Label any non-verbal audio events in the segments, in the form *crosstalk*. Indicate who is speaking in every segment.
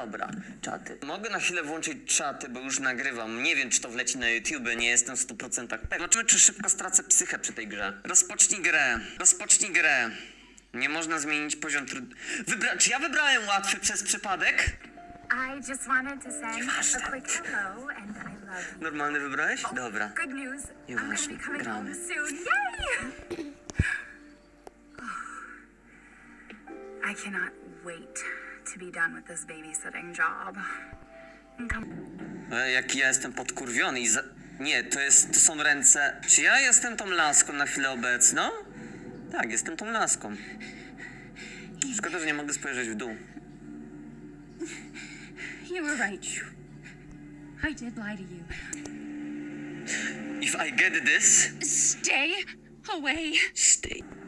Speaker 1: dobra, czaty. Mogę na chwilę włączyć czaty, bo już nagrywam. Nie wiem, czy to wleci na YouTube, nie jestem w 100% pewien. Zobaczymy, czy szybko stracę psychę przy tej grze. Rozpocznij grę. Rozpocznij grę. Nie można zmienić poziom trud... Wybra... Czy ja wybrałem łatwy przez przypadek?
Speaker 2: I just wanted to send
Speaker 1: Nieważne.
Speaker 2: a quick hello and I love you.
Speaker 1: Normalny wybrałeś? Dobra.
Speaker 2: Good news. I'm gonna
Speaker 1: Nieważne,
Speaker 2: be coming home
Speaker 1: gramy.
Speaker 2: soon. Yay! *sighs* I cannot wait to be done with this babysitting job. And come
Speaker 1: E, Jaki ja jestem podkurwiony i za... Nie, to jest, to są ręce... Czy ja jestem tą laską na chwilę obecną? Tak, jestem tą laską. Szkoda, że nie mogę spojrzeć w dół.
Speaker 3: You were right. I did lie to you.
Speaker 1: If I get this...
Speaker 3: Stay away.
Speaker 1: Stay.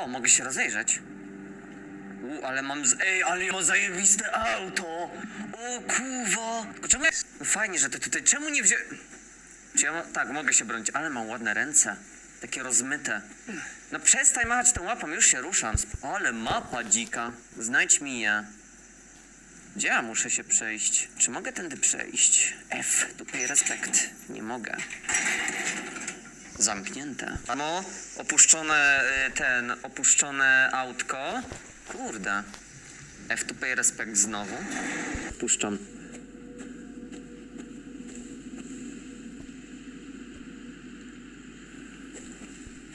Speaker 1: O, mogę się rozejrzeć. U, ale mam z... Ej, ale ja mam zajebiste auto! O, kurwa! Czemu. No fajnie, że ty tutaj... Czemu nie wzię... Czy ja ma... Tak, mogę się bronić, ale mam ładne ręce. Takie rozmyte. No przestań machać tą łapą, już się ruszam. Ale mapa dzika. Znajdź mi je. Gdzie ja muszę się przejść? Czy mogę tędy przejść? F, tutaj respekt. Nie mogę. Zamknięte. No, opuszczone y, ten, opuszczone autko. Kurde. F to pay respekt znowu. Puszczam.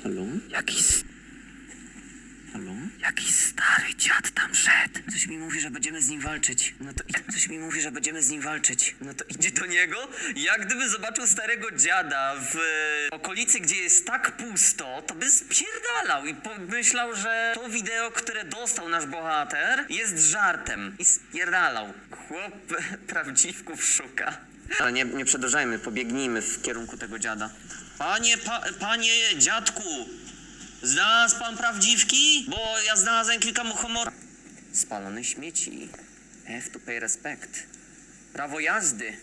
Speaker 1: Halo? Jaki s... Halo? Jaki stary dziad tam szedł. Coś mi mówi, że będziemy z nim walczyć. No to coś mi mówi, że będziemy z nim walczyć. No to idzie do niego. Jak gdyby zobaczył starego dziada w e, okolicy, gdzie jest tak pusto, to by spierdalał i pomyślał, że to wideo, które dostał nasz bohater, jest żartem. I spierdalał. Chłop *laughs* prawdziwków szuka. Ale nie, nie przedłużajmy, pobiegnijmy w kierunku tego dziada. Panie, pa, panie dziadku, Znalazł pan prawdziwki? Bo ja znalazłem kilka muchomor... Spalone śmieci. F to pay respect. Prawo jazdy.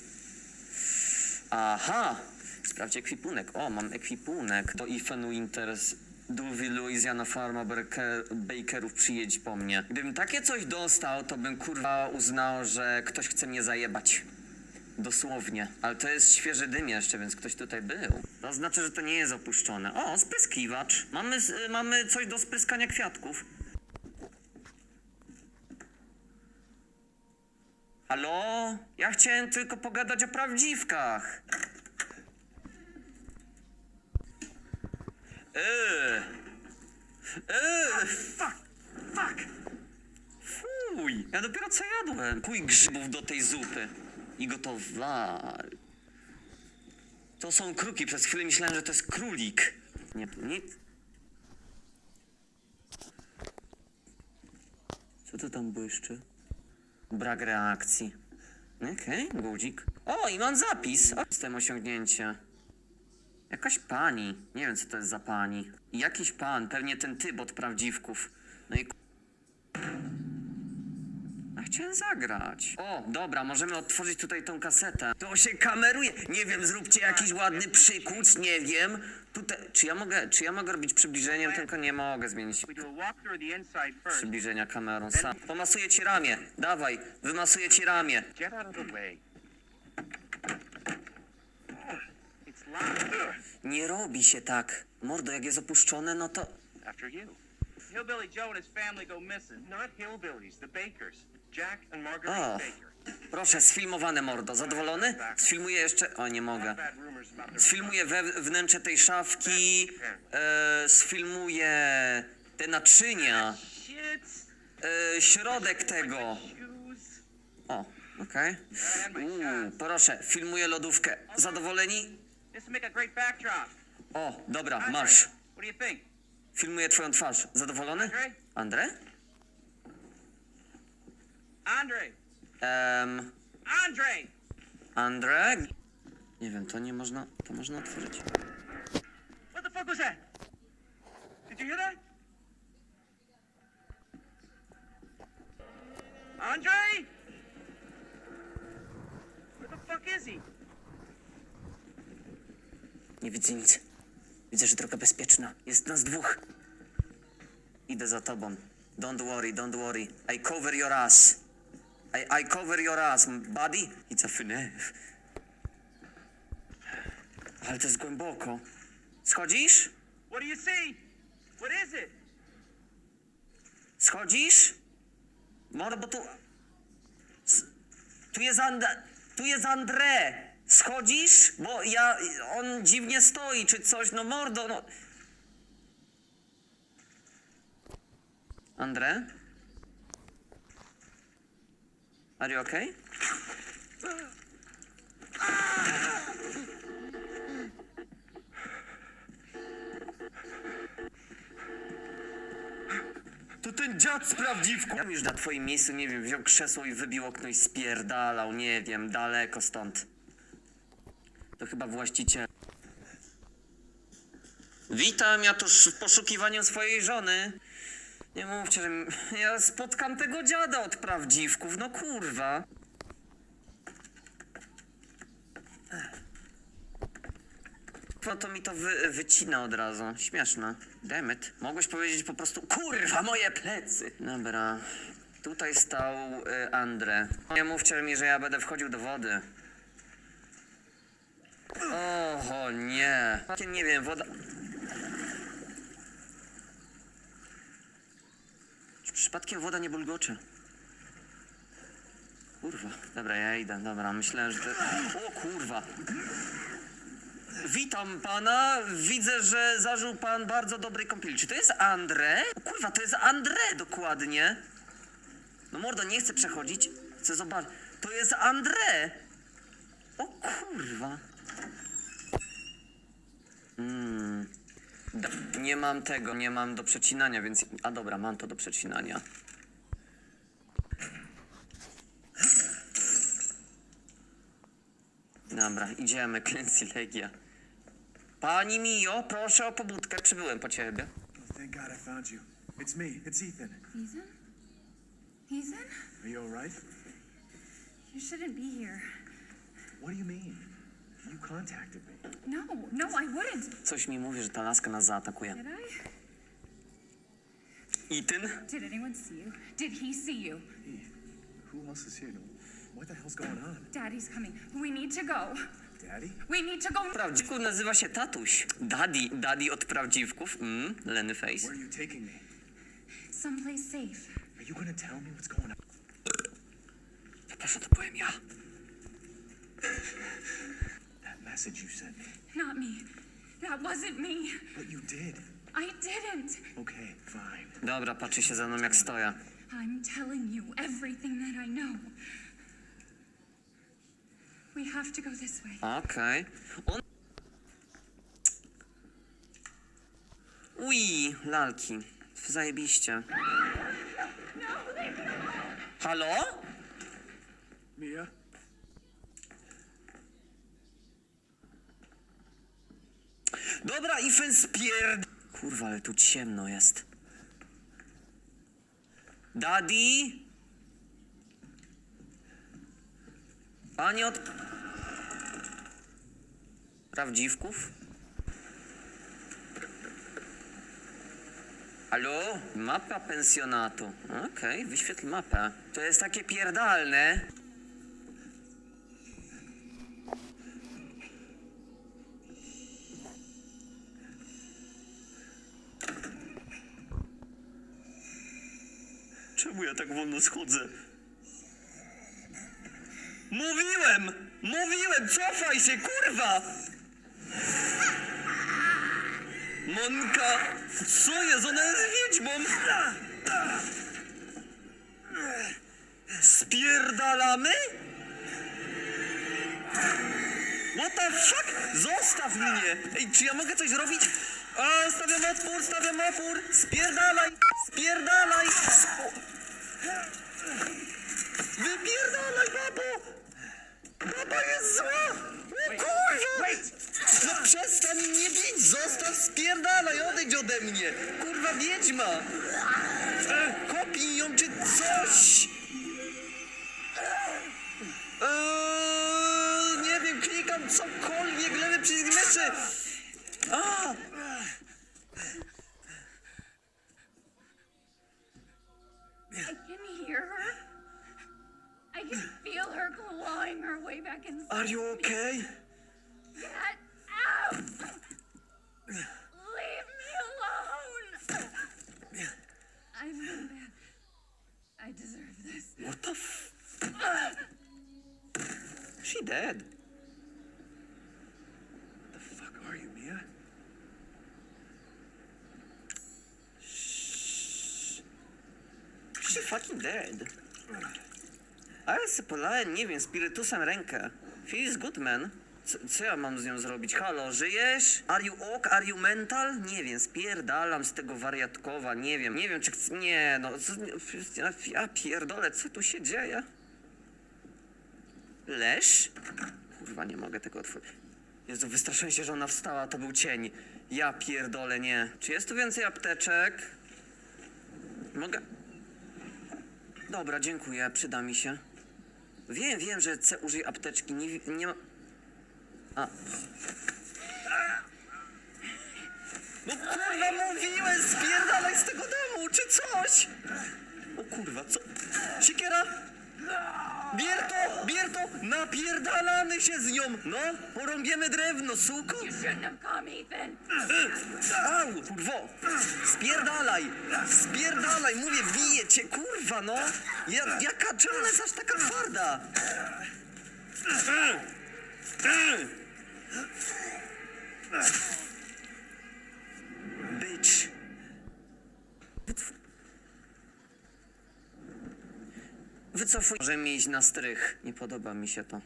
Speaker 1: Aha. Sprawdź ekwipunek. O, mam ekwipunek. Do Ifenu Winters. Dulvi Louisiana Farma Baker, Bakerów przyjedź po mnie. Gdybym takie coś dostał, to bym kurwa uznał, że ktoś chce mnie zajebać. Dosłownie. Ale to jest świeży dym jeszcze, więc ktoś tutaj był. To znaczy, że to nie jest opuszczone. O, spryskiwacz. Mamy, y, mamy coś do spryskania kwiatków. Halo? Ja chciałem tylko pogadać o prawdziwkach. Eee. Eee, fuck, fuck. Fuj, ja dopiero co jadłem. Kuj grzybów do tej zupy. I gotowali. To są kruki. Przez chwilę myślałem, że to jest królik. Nie, nic. Co to tam błyszczy? Brak reakcji. Okej, guzik. O, i mam zapis. O, Jestem osiągnięcie. Jakaś pani. Nie wiem, co to jest za pani. Jakiś pan, pewnie ten typ od prawdziwków. No i chciałem zagrać. O, dobra, możemy otworzyć tutaj tą kasetę. To się kameruje. Nie wiem, zróbcie jakiś ładny przykuc, nie wiem. Tutaj, czy ja mogę, czy ja mogę robić przybliżeniem, tylko nie mogę zmienić przybliżenia kamerą. Sam. Pomasuję ci ramię. Dawaj, wymasuję ci ramię. Nie robi się tak. Mordo, jak jest opuszczone, no to...
Speaker 4: Hillbilly Joe and his family go missing. Not hillbillies, the Bakers. Jack and Marguerite
Speaker 1: O.
Speaker 4: Baker.
Speaker 1: Proszę, sfilmowane, mordo. Zadowolony? Sfilmuję jeszcze... O, nie mogę.
Speaker 4: Bad rumors about their
Speaker 1: Sfilmuję we, wnętrze tej szafki, e, sfilmuję te naczynia,
Speaker 4: shit.
Speaker 1: e, środek tego.
Speaker 4: Shoes.
Speaker 1: O, okej. Uuu, proszę, filmuję lodówkę. Zadowoleni?
Speaker 4: This will make a great backdrop.
Speaker 1: O, dobra,
Speaker 4: Andre,
Speaker 1: masz.
Speaker 4: What do you think?
Speaker 1: Filmuję twoją twarz. Zadowolony?
Speaker 4: Andre?
Speaker 1: Andre?
Speaker 4: Andre!
Speaker 1: Em,
Speaker 4: Andre!
Speaker 1: Andre? Nie wiem, to nie można, to można otworzyć.
Speaker 4: What the fuck was that? Did you hear that? Andre? Where the fuck is he?
Speaker 1: Nie widzę nic. Widzę, że droga bezpieczna. Jest nas dwóch. Idę za tobą. Don't worry, don't worry. I cover your ass. I, I cover your ass, buddy. A FNAF. Ale to jest głęboko. Schodzisz?
Speaker 4: What do you see? What is it?
Speaker 1: Schodzisz? Mordo, bo tu... Tu jest And... Tu jest André. Schodzisz? Bo ja... On dziwnie stoi, czy coś. No mordo, no... André? Are you okay? To ten dziad z prawdziwką. Ja bym już na twoim miejscu, nie wiem, wziął krzesło i wybił okno i spierdalał, nie wiem, daleko stąd. To chyba właściciel. Witam, ja tuż w poszukiwaniu swojej żony. Nie mówcie, że ja spotkam tego dziada od prawdziwków, no kurwa. No to mi to wy, wycina od razu. Śmieszne. Demet. Mogłeś powiedzieć po prostu, kurwa, moje plecy. Dobra. Tutaj stał y, Andre. Nie mówcie mi, że ja będę wchodził do wody. Oho, nie. Nie wiem, woda... Czy przypadkiem woda nie bulgocze? Kurwa. Dobra, ja idę. Dobra, myślałem, że. O kurwa. Witam pana. Widzę, że zażył pan bardzo dobrej kąpieli. Czy to jest André? O kurwa, to jest André dokładnie. No mordo, nie chcę przechodzić. Chcę zobaczyć. To jest André. O kurwa. Mm. D- Nie mam tego, nie mam do przecinania, więc... A dobra, mam to do przecinania. Dobra, idziemy, *laughs* Clancy Legia. Pani Mio, proszę o pobudkę, przybyłem po ciebie.
Speaker 5: Thank God I found you. It's me. It's Ethan.
Speaker 2: Ethan? Ethan?
Speaker 5: Are you all right?
Speaker 2: You shouldn't be here.
Speaker 5: What do you mean? You contacted me.
Speaker 2: No, no, I wouldn't.
Speaker 1: Coś mi mówi, że ta laska nas zaatakuje.
Speaker 2: Did I?
Speaker 1: Ethan?
Speaker 2: Did anyone see you? Did he see you?
Speaker 5: Hey, who else is here? What the hell's going on?
Speaker 2: Daddy's coming. We need to go.
Speaker 5: Daddy?
Speaker 2: We need to go.
Speaker 1: Prawdziwku nazywa się Tatuś. Daddy, daddy od prawdziwków. Mm, Lenny Face.
Speaker 5: Where are you taking me?
Speaker 2: Someplace safe.
Speaker 5: Are you gonna tell me what's going on?
Speaker 1: Przepraszam, to byłem ja.
Speaker 5: Message you sent me.
Speaker 2: Not me. That wasn't me.
Speaker 5: But you did.
Speaker 2: I didn't.
Speaker 5: Okay, fine.
Speaker 1: Dobra, patrzy się za mną jak stoję.
Speaker 2: I'm telling you everything that I know. We have to go this way.
Speaker 1: Okej. On... Ui, lalki. Zajebiście. Halo?
Speaker 5: Mia?
Speaker 1: Dobra, Ifen spierd... Kurwa, ale tu ciemno jest. Daddy? Panie od... Prawdziwków? Halo? Mapa pensjonatu. Okej, wyświetl mapę. To jest takie pierdalne. Czemu ja tak wolno schodzę? Mówiłem! Mówiłem! Cofaj się, kurwa! Monka! Co jest? Ona jest wiedźmą! Spierdalamy? What the fuck? Zostaw mnie! Ej, czy ja mogę coś zrobić? A, stawiam opór, stawiam opór! Spierdalaj! Spierdalaj! Wypierdalaj, babo! Baba jest zła! O kurwa! No przestań mnie bić! Zostaw, spierdalaj, odejdź ode mnie! Kurwa wiedźma! Kopnij ją czy coś! Eee, nie wiem, klikam cokolwiek, lewy przycisk myszy! A!
Speaker 5: Are you okay?
Speaker 2: Get out! Leave me alone!
Speaker 3: I'm bad. I deserve this.
Speaker 1: What the f... She dead.
Speaker 5: What the fuck are you, Mia?
Speaker 1: She fucking dead. Ale se polałem, nie wiem, spirytusem rękę. Feels good, man. Co, co ja mam z nią zrobić? Halo, żyjesz? Are you ok? Are you mental? Nie wiem, spierdalam z tego wariatkowa, nie wiem. Nie wiem, czy chcę... Nie, no, co, ja, ja pierdolę, co tu się dzieje? Leż? Kurwa, nie mogę tego otworzyć. Jezu, wystraszyłem się, że ona wstała, to był cień. Ja pierdolę, nie. Czy jest tu więcej apteczek? Mogę... Dobra, dziękuję, przyda mi się. Wiem, wiem, że C użyj apteczki, nie, nie ma... A. No kurwa, mówiłem, spierdalaj z tego domu, czy coś! O kurwa, co? Siekiera! Bierto, Bierto, napierdalamy się z nią! No, porąbiemy drewno, suko!
Speaker 3: Shouldn't have come, Ethan.
Speaker 1: Au, kurwo! Spierdalaj! Spierdalaj! Mówię, bije cię, kurwa, no! Ja, jaka, czemu ona jest aż taka twarda? Wycofuj. Możemy iść na strych. Nie podoba mi się to.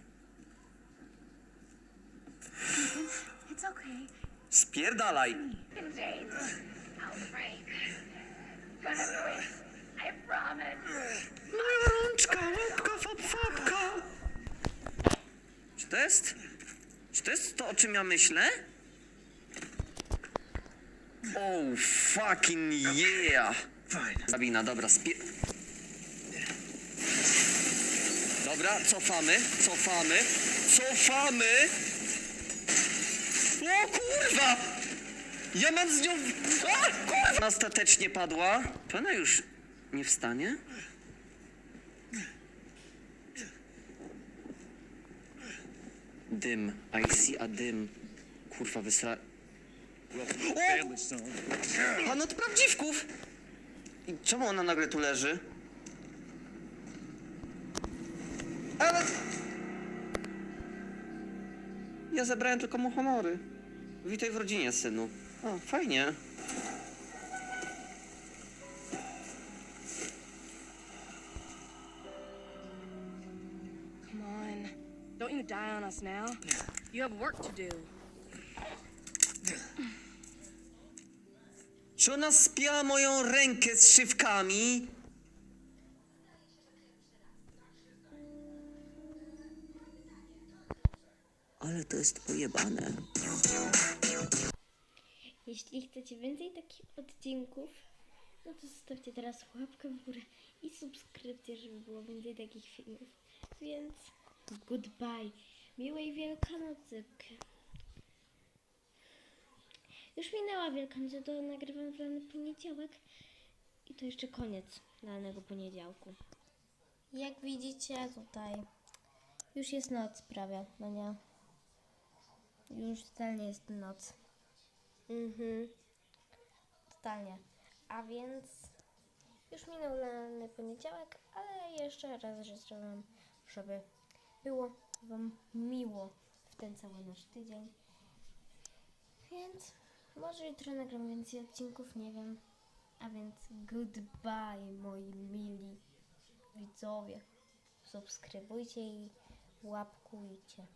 Speaker 3: It's okay.
Speaker 1: Spierdalaj! Moja rączka, łapka, fap, fapka. Czy to jest? Czy to jest to, o czym ja myślę? Oh, fucking yeah!
Speaker 5: Fine.
Speaker 1: Sabina, dobra, spie... Dobra, cofamy, cofamy, cofamy! O kurwa! Ja mam z nią... A, kurwa! Ostatecznie padła. Czy ona już nie wstanie? Dym. I see a dym. Kurwa, wysra... O! Pan od prawdziwków! I czemu ona nagle tu leży? Ale... Ja zabrałem tylko mu honory. Witaj w rodzinie, synu. O, fajnie.
Speaker 6: Come on. Don't you die on us now. You have work to do.
Speaker 1: Czy ona spięła moją rękę z szywkami? To jest pojebane.
Speaker 7: Jeśli chcecie więcej takich odcinków, no to zostawcie teraz łapkę w górę i subskrypcję, żeby było więcej takich filmów. Więc goodbye. Miłej Wielkanocy. Już minęła Wielkanoc, to nagrywam w dany poniedziałek. I to jeszcze koniec danego poniedziałku. Jak widzicie tutaj już jest noc prawie, no nie? Już totalnie jest noc. Mhm. Totalnie. A więc już minął lany poniedziałek, ale jeszcze raz życzę Wam, żeby było Wam miło w ten cały nasz tydzień. Więc może jutro nagram więcej odcinków, nie wiem. A więc goodbye moi mili widzowie. Subskrybujcie i łapkujcie.